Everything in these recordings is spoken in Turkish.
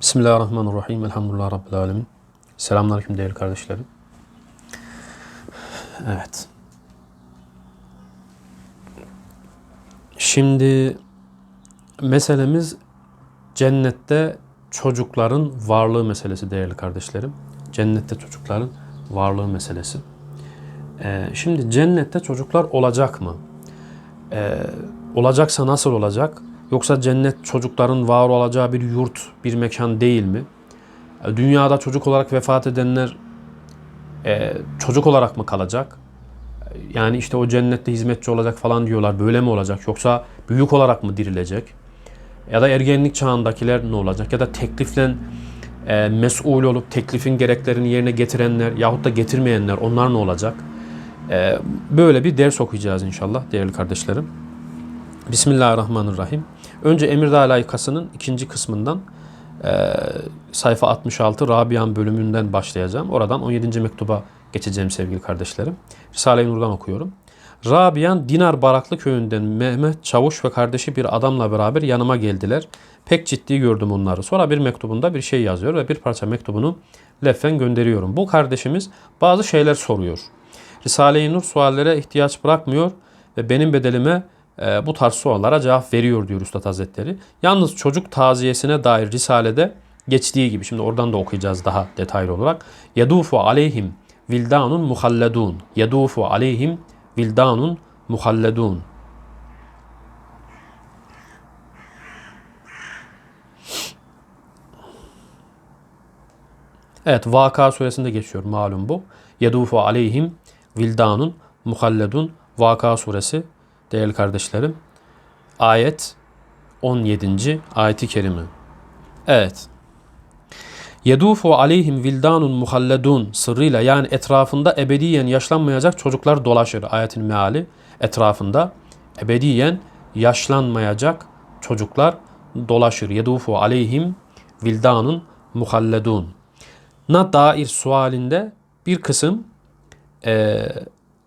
Bismillahirrahmanirrahim. Elhamdülillah Rabbil Alemin. Selamünaleyküm değerli kardeşlerim. Evet. Şimdi meselemiz cennette çocukların varlığı meselesi değerli kardeşlerim. Cennette çocukların varlığı meselesi. Ee, şimdi cennette çocuklar olacak mı? Ee, olacaksa nasıl olacak? Yoksa cennet çocukların var olacağı bir yurt, bir mekan değil mi? Ee, Dünyada çocuk olarak vefat edenler e, çocuk olarak mı kalacak? Ee, Yani işte o cennette hizmetçi olacak falan diyorlar. Böyle mi olacak? Yoksa büyük olarak mı dirilecek? Ya da ergenlik çağındakiler ne olacak? Ya da teklifle e, mesul olup teklifin gereklerini yerine getirenler yahut da getirmeyenler onlar ne olacak? E, böyle bir ders okuyacağız inşallah değerli kardeşlerim. Bismillahirrahmanirrahim. Önce Emirdağ layıkasının ikinci kısmından e, sayfa 66 Rabian bölümünden başlayacağım. Oradan 17. mektuba geçeceğim sevgili kardeşlerim. Risale-i Nur'dan okuyorum. Rabian Dinar Baraklı köyünden Mehmet Çavuş ve kardeşi bir adamla beraber yanıma geldiler. Pek ciddi gördüm onları. Sonra bir mektubunda bir şey yazıyor ve bir parça mektubunu leffen gönderiyorum. Bu kardeşimiz bazı şeyler soruyor. Risale-i Nur suallere ihtiyaç bırakmıyor ve benim bedelime e, bu tarz suallara cevap veriyor diyor Üstad Hazretleri. Yalnız çocuk taziyesine dair Risale'de geçtiği gibi şimdi oradan da okuyacağız daha detaylı olarak. Yadufu aleyhim vildanun muhalledun. Yadufu aleyhim vildanun muhalledun. Evet Vaka suresinde geçiyor malum bu. Yadufu aleyhim vildanun muhalledun. Vaka suresi değerli kardeşlerim. Ayet 17. ayeti kerime. Evet. Yedufu aleyhim vildanun muhalledun sırrıyla yani etrafında ebediyen yaşlanmayacak çocuklar dolaşır. Ayetin meali etrafında ebediyen yaşlanmayacak çocuklar dolaşır. Yedufu aleyhim vildanun muhalledun. Na dair sualinde bir kısım e,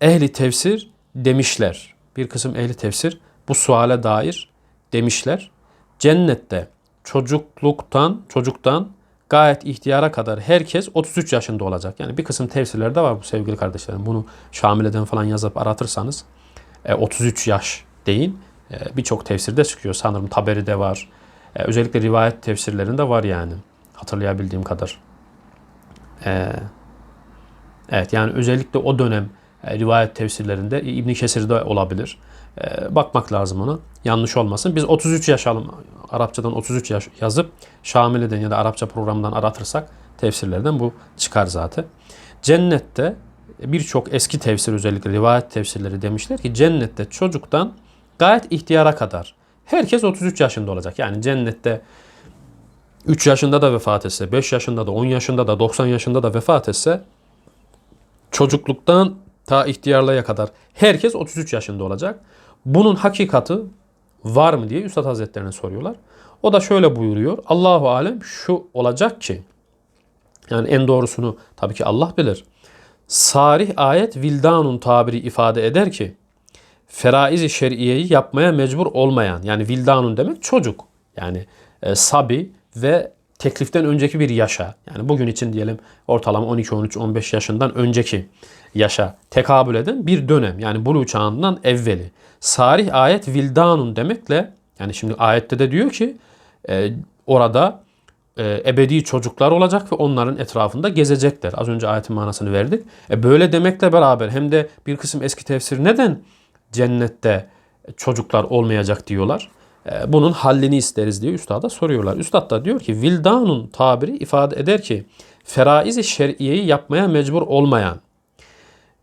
ehli tefsir demişler. Bir kısım ehli tefsir bu suale dair demişler. Cennette çocukluktan, çocuktan gayet ihtiyara kadar herkes 33 yaşında olacak. Yani bir kısım tefsirlerde var bu sevgili kardeşlerim. Bunu Şamile'den falan yazıp aratırsanız e, 33 yaş deyin. E, Birçok tefsirde çıkıyor. Sanırım Taberi'de var. E, özellikle rivayet tefsirlerinde var yani. Hatırlayabildiğim kadar. E, evet yani özellikle o dönem e, rivayet tefsirlerinde İbn Kesir'de olabilir. E, bakmak lazım ona. Yanlış olmasın. Biz 33 yaşalım. Arapçadan 33 yaş yazıp Şamile'den ya da Arapça programından aratırsak tefsirlerden bu çıkar zaten. Cennette birçok eski tefsir özellikle rivayet tefsirleri demişler ki cennette çocuktan gayet ihtiyara kadar herkes 33 yaşında olacak. Yani cennette 3 yaşında da vefat etse, 5 yaşında da, 10 yaşında da, 90 yaşında da vefat etse çocukluktan ta ihtiyarlığa kadar herkes 33 yaşında olacak. Bunun hakikati var mı diye Üstad Hazretlerine soruyorlar. O da şöyle buyuruyor. Allahu alem şu olacak ki yani en doğrusunu tabii ki Allah bilir. Sarih ayet vildanun tabiri ifade eder ki feraiz-i şer'iyeyi yapmaya mecbur olmayan yani vildanun demek çocuk. Yani e, sabi ve tekliften önceki bir yaşa yani bugün için diyelim ortalama 12, 13, 15 yaşından önceki yaşa tekabül eden bir dönem. Yani bulu çağından evveli. Sarih ayet vildanun demekle yani şimdi ayette de diyor ki e, orada e, ebedi çocuklar olacak ve onların etrafında gezecekler. Az önce ayetin manasını verdik. E, böyle demekle beraber hem de bir kısım eski tefsir neden cennette çocuklar olmayacak diyorlar. E, bunun hallini isteriz diye üstada soruyorlar. Üstad da diyor ki vildanun tabiri ifade eder ki feraizi şer'iyeyi yapmaya mecbur olmayan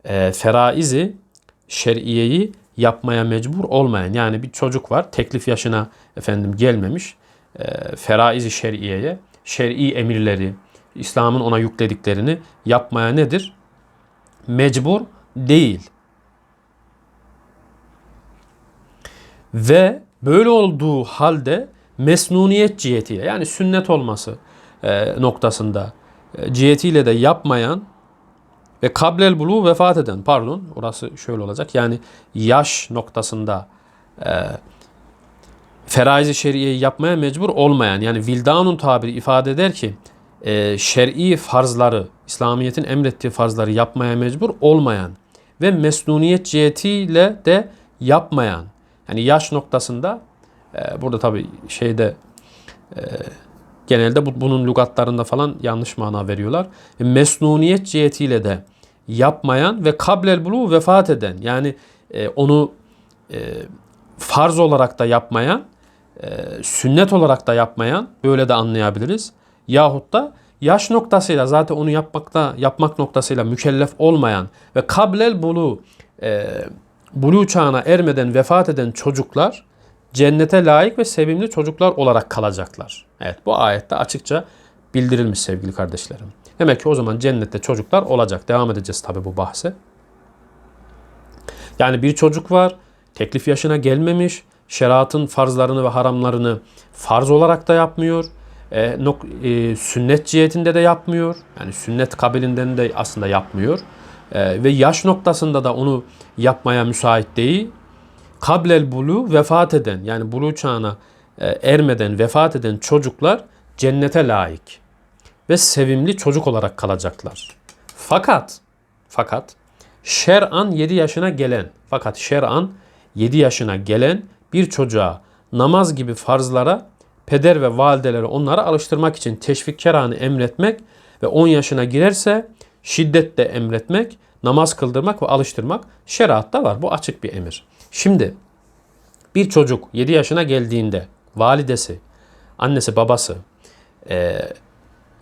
e, feraizi şer'iyeyi yapmaya mecbur olmayan yani bir çocuk var teklif yaşına efendim gelmemiş e, feraizi şer'iyeye şer'i emirleri İslam'ın ona yüklediklerini yapmaya nedir? Mecbur değil. Ve böyle olduğu halde mesnuniyet cihetiyle yani sünnet olması e, noktasında e, cihetiyle de yapmayan ve kablel bulu vefat eden pardon orası şöyle olacak yani yaş noktasında e, feraiz-i şer'iyeyi yapmaya mecbur olmayan yani vildanun tabiri ifade eder ki e, şer'i farzları, İslamiyet'in emrettiği farzları yapmaya mecbur olmayan ve mesnuniyet cihetiyle de yapmayan yani yaş noktasında e, burada tabi şeyde e, genelde bu, bunun lügatlarında falan yanlış mana veriyorlar. E, mesnuniyet cihetiyle de yapmayan ve kablel bulu vefat eden yani e, onu e, farz olarak da yapmayan, e, sünnet olarak da yapmayan böyle de anlayabiliriz. Yahut da yaş noktasıyla zaten onu yapmakta yapmak noktasıyla mükellef olmayan ve kablel bulu e, bulu çağına ermeden vefat eden çocuklar cennete layık ve sevimli çocuklar olarak kalacaklar. Evet bu ayette açıkça bildirilmiş sevgili kardeşlerim. Demek ki o zaman cennette çocuklar olacak. Devam edeceğiz tabi bu bahse. Yani bir çocuk var, teklif yaşına gelmemiş, şeriatın farzlarını ve haramlarını farz olarak da yapmıyor. E, nok, e, sünnet cihetinde de yapmıyor. Yani sünnet kabilinden de aslında yapmıyor. E, ve yaş noktasında da onu yapmaya müsait değil. Kablel bulu vefat eden yani bulu çağına e, ermeden vefat eden çocuklar cennete layık ve sevimli çocuk olarak kalacaklar. Fakat fakat şer'an 7 yaşına gelen fakat şer'an 7 yaşına gelen bir çocuğa namaz gibi farzlara peder ve valideleri onlara alıştırmak için teşvikkarane emretmek ve 10 yaşına girerse şiddetle emretmek, namaz kıldırmak ve alıştırmak şeriatta var. Bu açık bir emir. Şimdi bir çocuk 7 yaşına geldiğinde validesi, annesi, babası e,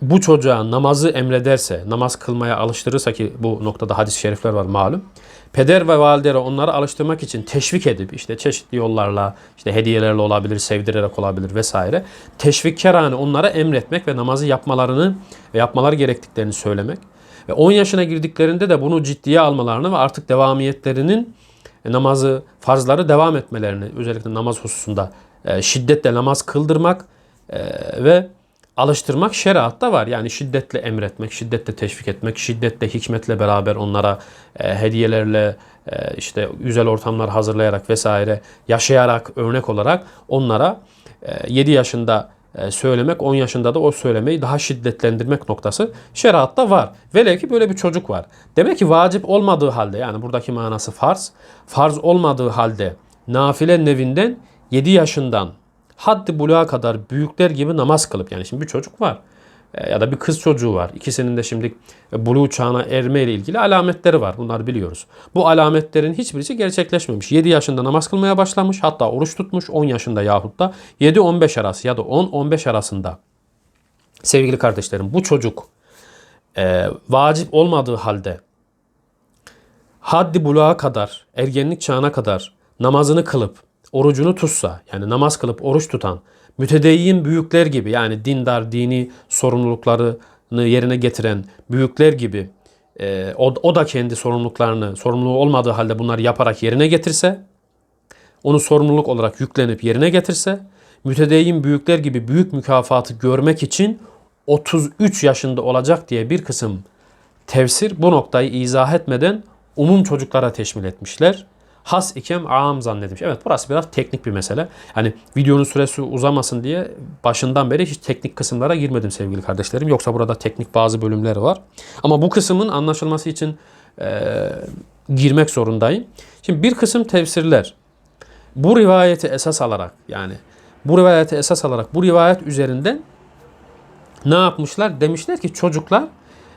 bu çocuğa namazı emrederse, namaz kılmaya alıştırırsa ki bu noktada hadis-i şerifler var malum. Peder ve valideleri onları alıştırmak için teşvik edip işte çeşitli yollarla, işte hediyelerle olabilir, sevdirerek olabilir vesaire. Teşvikkarane onlara emretmek ve namazı yapmalarını ve yapmaları gerektiklerini söylemek. Ve 10 yaşına girdiklerinde de bunu ciddiye almalarını ve artık devamiyetlerinin e, namazı, farzları devam etmelerini özellikle namaz hususunda e, şiddetle namaz kıldırmak e, ve alıştırmak şeriatta var. Yani şiddetle emretmek, şiddetle teşvik etmek, şiddetle hikmetle beraber onlara hediyelerle işte güzel ortamlar hazırlayarak vesaire yaşayarak örnek olarak onlara e, 7 yaşında söylemek 10 yaşında da o söylemeyi daha şiddetlendirmek noktası şeriatta var. Velev ki böyle bir çocuk var. Demek ki vacip olmadığı halde yani buradaki manası farz. Farz olmadığı halde nafile nevinden 7 yaşından haddi buluğa kadar büyükler gibi namaz kılıp yani şimdi bir çocuk var e, ya da bir kız çocuğu var. İkisinin de şimdi buluğ çağına erme ile ilgili alametleri var. Bunları biliyoruz. Bu alametlerin hiçbirisi gerçekleşmemiş. 7 yaşında namaz kılmaya başlamış. Hatta oruç tutmuş 10 yaşında yahut da 7-15 arası ya da 10-15 arasında. Sevgili kardeşlerim bu çocuk e, vacip olmadığı halde haddi buluğa kadar, ergenlik çağına kadar namazını kılıp orucunu tutsa yani namaz kılıp oruç tutan mütedeyyin büyükler gibi yani dindar dini sorumluluklarını yerine getiren büyükler gibi e, o, o da kendi sorumluluklarını sorumluluğu olmadığı halde bunları yaparak yerine getirse onu sorumluluk olarak yüklenip yerine getirse mütedeyyin büyükler gibi büyük mükafatı görmek için 33 yaşında olacak diye bir kısım tefsir bu noktayı izah etmeden umum çocuklara teşmil etmişler has iken am zannetmiş. Evet burası biraz teknik bir mesele. Hani videonun süresi uzamasın diye başından beri hiç teknik kısımlara girmedim sevgili kardeşlerim. Yoksa burada teknik bazı bölümler var. Ama bu kısmın anlaşılması için e, girmek zorundayım. Şimdi bir kısım tefsirler bu rivayeti esas alarak yani bu rivayeti esas alarak bu rivayet üzerinden ne yapmışlar? Demişler ki çocuklar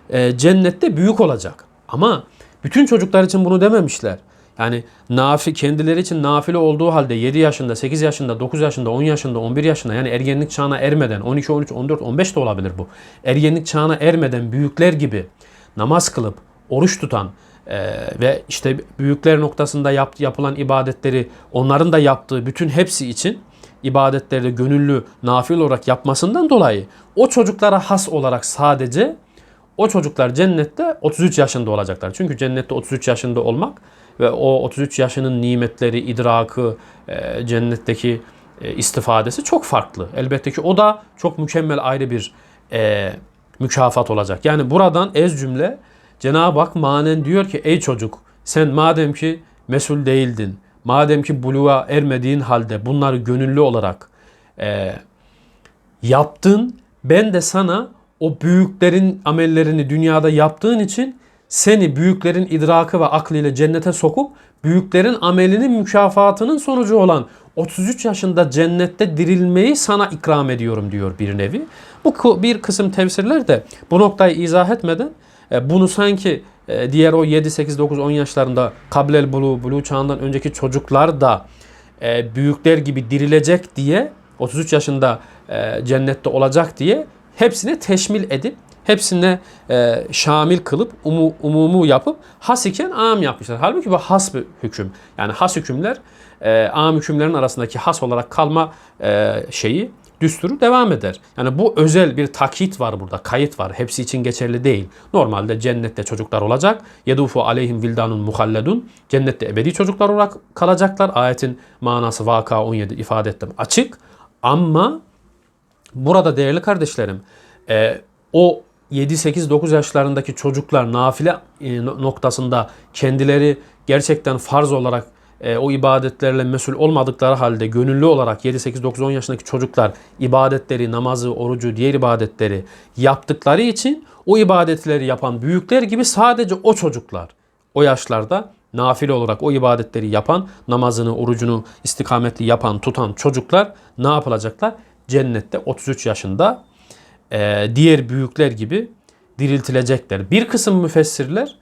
e, cennette büyük olacak. Ama bütün çocuklar için bunu dememişler. Yani nafi, kendileri için nafile olduğu halde 7 yaşında, 8 yaşında, 9 yaşında, 10 yaşında, 11 yaşında yani ergenlik çağına ermeden 12, 13, 14, 15 de olabilir bu. Ergenlik çağına ermeden büyükler gibi namaz kılıp oruç tutan e, ve işte büyükler noktasında yap, yapılan ibadetleri onların da yaptığı bütün hepsi için ibadetleri gönüllü nafil olarak yapmasından dolayı o çocuklara has olarak sadece o çocuklar cennette 33 yaşında olacaklar. Çünkü cennette 33 yaşında olmak ve o 33 yaşının nimetleri, idrakı, e, cennetteki e, istifadesi çok farklı. Elbette ki o da çok mükemmel ayrı bir e, mükafat olacak. Yani buradan ez cümle Cenab-ı Hak manen diyor ki ey çocuk sen madem ki mesul değildin, madem ki buluğa ermediğin halde bunları gönüllü olarak yaptın. Ben de sana o büyüklerin amellerini dünyada yaptığın için seni büyüklerin idrakı ve aklıyla cennete sokup büyüklerin amelinin mükafatının sonucu olan 33 yaşında cennette dirilmeyi sana ikram ediyorum diyor bir nevi. Bu bir kısım tefsirler de bu noktayı izah etmeden e, bunu sanki e, diğer o 7, 8, 9, 10 yaşlarında kablel bulu, bulu çağından önceki çocuklar da e, büyükler gibi dirilecek diye 33 yaşında cennette olacak diye hepsine teşmil edip hepsine e, şamil kılıp umu, umumu yapıp has iken am yapmışlar. Halbuki bu has bir hüküm. Yani has hükümler e, am hükümlerin arasındaki has olarak kalma e, şeyi düsturu devam eder. Yani bu özel bir takit var burada, kayıt var. Hepsi için geçerli değil. Normalde cennette çocuklar olacak. Yedufu aleyhim vildanun muhalledun. Cennette ebedi çocuklar olarak kalacaklar. Ayetin manası Vaka 17 ifade ettim. Açık. Ama burada değerli kardeşlerim e, o 7-8-9 yaşlarındaki çocuklar nafile e, noktasında kendileri gerçekten farz olarak e, o ibadetlerle mesul olmadıkları halde gönüllü olarak 7-8-9-10 yaşındaki çocuklar ibadetleri, namazı, orucu, diğer ibadetleri yaptıkları için o ibadetleri yapan büyükler gibi sadece o çocuklar o yaşlarda nafile olarak o ibadetleri yapan, namazını, orucunu istikametli yapan, tutan çocuklar ne yapılacaklar? Cennette 33 yaşında e, diğer büyükler gibi diriltilecekler. Bir kısım müfessirler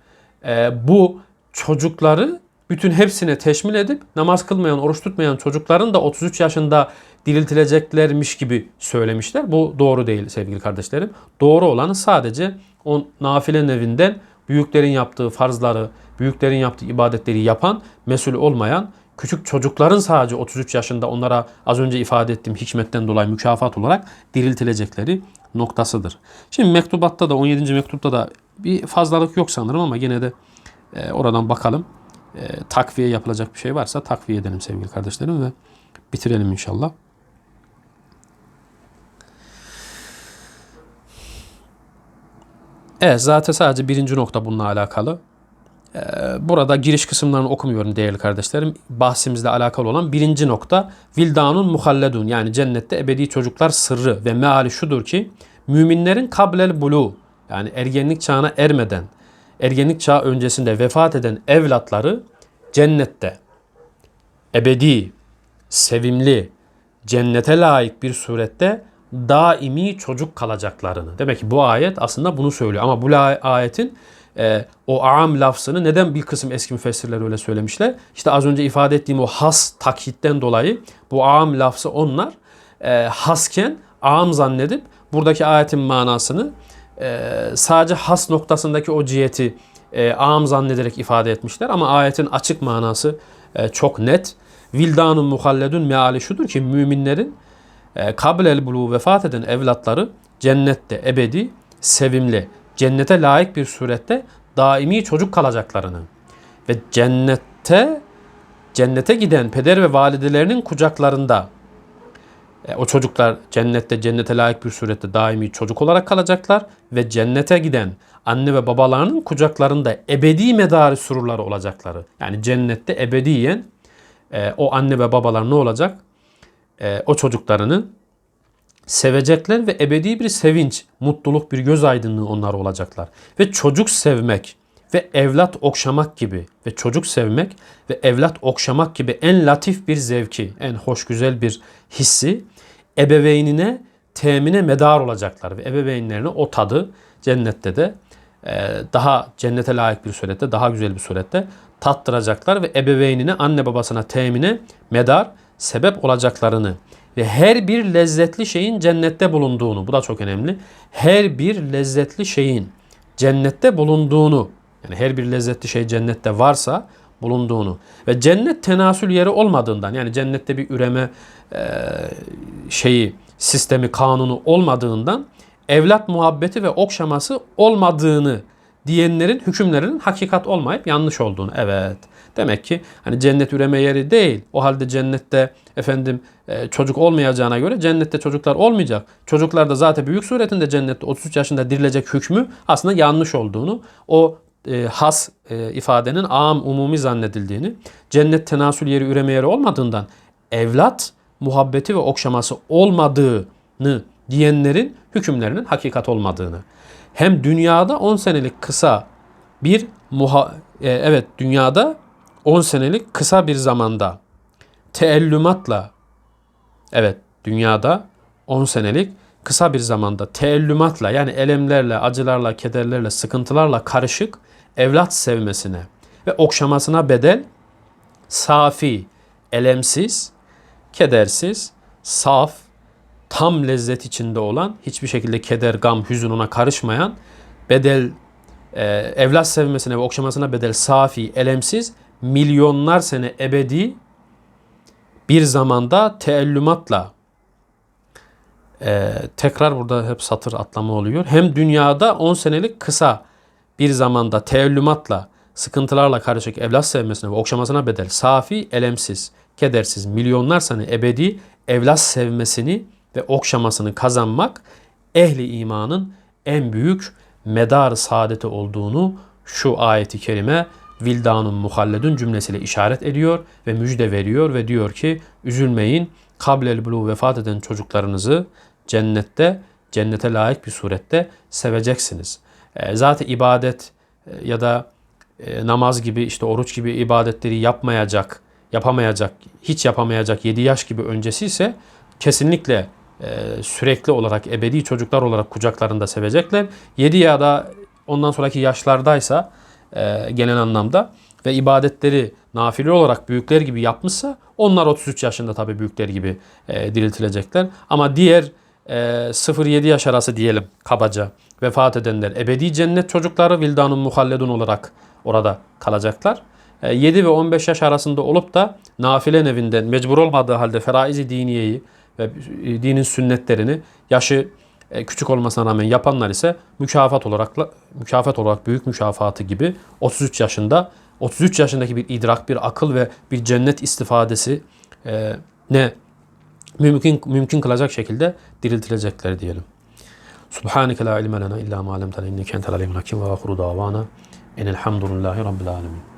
e, bu çocukları bütün hepsine teşmil edip namaz kılmayan, oruç tutmayan çocukların da 33 yaşında diriltileceklermiş gibi söylemişler. Bu doğru değil sevgili kardeşlerim. Doğru olanı sadece o nafile evinden büyüklerin yaptığı farzları, büyüklerin yaptığı ibadetleri yapan, mesul olmayan küçük çocukların sadece 33 yaşında onlara az önce ifade ettiğim hikmetten dolayı mükafat olarak diriltilecekleri noktasıdır. Şimdi mektubatta da 17. mektupta da bir fazlalık yok sanırım ama yine de e, oradan bakalım. E, takviye yapılacak bir şey varsa takviye edelim sevgili kardeşlerim ve bitirelim inşallah. Evet zaten sadece birinci nokta bununla alakalı. Ee, burada giriş kısımlarını okumuyorum değerli kardeşlerim. Bahsimizle alakalı olan birinci nokta Vildanun muhalledun yani cennette ebedi çocuklar sırrı ve meali şudur ki müminlerin kablel bulu yani ergenlik çağına ermeden ergenlik çağı öncesinde vefat eden evlatları cennette ebedi, sevimli, cennete layık bir surette daimi çocuk kalacaklarını. Demek ki bu ayet aslında bunu söylüyor. Ama bu ayetin e, o am lafzını neden bir kısım eski müfessirler öyle söylemişler? İşte az önce ifade ettiğim o has takhitten dolayı bu am lafzı onlar e, hasken am zannedip buradaki ayetin manasını e, sadece has noktasındaki o ciheti e, am zannederek ifade etmişler. Ama ayetin açık manası e, çok net. Vildanun muhalledun meali şudur ki müminlerin e, kablel bulu vefat eden evlatları cennette ebedi, sevimli, cennete layık bir surette daimi çocuk kalacaklarını ve cennette cennete giden peder ve validelerinin kucaklarında e, o çocuklar cennette cennete layık bir surette daimi çocuk olarak kalacaklar ve cennete giden anne ve babalarının kucaklarında ebedi medarı sururları olacakları. Yani cennette ebediyen e, o anne ve babalar ne olacak? E, o çocuklarını sevecekler ve ebedi bir sevinç, mutluluk, bir göz aydınlığı onlar olacaklar. Ve çocuk sevmek ve evlat okşamak gibi ve çocuk sevmek ve evlat okşamak gibi en latif bir zevki, en hoş güzel bir hissi ebeveynine temine medar olacaklar ve ebeveynlerine o tadı cennette de e, daha cennete layık bir surette, daha güzel bir surette tattıracaklar ve ebeveynine, anne babasına temine medar sebep olacaklarını ve her bir lezzetli şeyin cennette bulunduğunu, bu da çok önemli. Her bir lezzetli şeyin cennette bulunduğunu, yani her bir lezzetli şey cennette varsa bulunduğunu ve cennet tenasül yeri olmadığından yani cennette bir üreme e, şeyi sistemi kanunu olmadığından evlat muhabbeti ve okşaması olmadığını diyenlerin hükümlerinin hakikat olmayıp yanlış olduğunu. Evet. Demek ki hani cennet üreme yeri değil. O halde cennette efendim e, çocuk olmayacağına göre cennette çocuklar olmayacak. Çocuklar da zaten büyük suretinde cennette 33 yaşında dirilecek hükmü aslında yanlış olduğunu, o e, has e, ifadenin am umumi zannedildiğini, cennet tenasül yeri üreme yeri olmadığından evlat muhabbeti ve okşaması olmadığını diyenlerin hükümlerinin hakikat olmadığını. Hem dünyada 10 senelik kısa bir muha e, evet dünyada 10 senelik kısa bir zamanda teellümatla evet dünyada 10 senelik kısa bir zamanda teellümatla yani elemlerle, acılarla, kederlerle, sıkıntılarla karışık evlat sevmesine ve okşamasına bedel safi, elemsiz, kedersiz, saf, tam lezzet içinde olan, hiçbir şekilde keder, gam, hüzün ona karışmayan, bedel e, evlat sevmesine ve okşamasına bedel safi, elemsiz, milyonlar sene ebedi bir zamanda teellümatla e, tekrar burada hep satır atlama oluyor. Hem dünyada 10 senelik kısa bir zamanda teellümatla, sıkıntılarla karışık evlat sevmesine ve okşamasına bedel safi, elemsiz, kedersiz milyonlar sene ebedi evlat sevmesini ve okşamasını kazanmak ehli imanın en büyük medar saadeti olduğunu şu ayeti kerime vildanun muhalledun cümlesiyle işaret ediyor ve müjde veriyor ve diyor ki üzülmeyin kablel bulu vefat eden çocuklarınızı cennette cennete layık bir surette seveceksiniz. E, zaten ibadet e, ya da e, namaz gibi işte oruç gibi ibadetleri yapmayacak, yapamayacak, hiç yapamayacak 7 yaş gibi öncesi ise kesinlikle sürekli olarak ebedi çocuklar olarak kucaklarında sevecekler. 7 ya da ondan sonraki yaşlardaysa e, genel anlamda ve ibadetleri nafile olarak büyükler gibi yapmışsa onlar 33 yaşında tabii büyükler gibi e, diriltilecekler. Ama diğer e, 0-7 yaş arası diyelim kabaca vefat edenler ebedi cennet çocukları vildanun muhalledun olarak orada kalacaklar. E, 7 ve 15 yaş arasında olup da nafile evinden mecbur olmadığı halde feraizi diniyeyi ve e, dinin sünnetlerini yaşı e, küçük olmasına rağmen yapanlar ise mükafat olarak mükafat olarak büyük mükafatı gibi 33 yaşında 33 yaşındaki bir idrak, bir akıl ve bir cennet istifadesi e, ne mümkün mümkün kılacak şekilde diriltilecekler diyelim. Subhaneke la ilme lena illa ma allamtena inneke entel alimul hakim ve ahiru davana enelhamdülillahi rabbil alamin.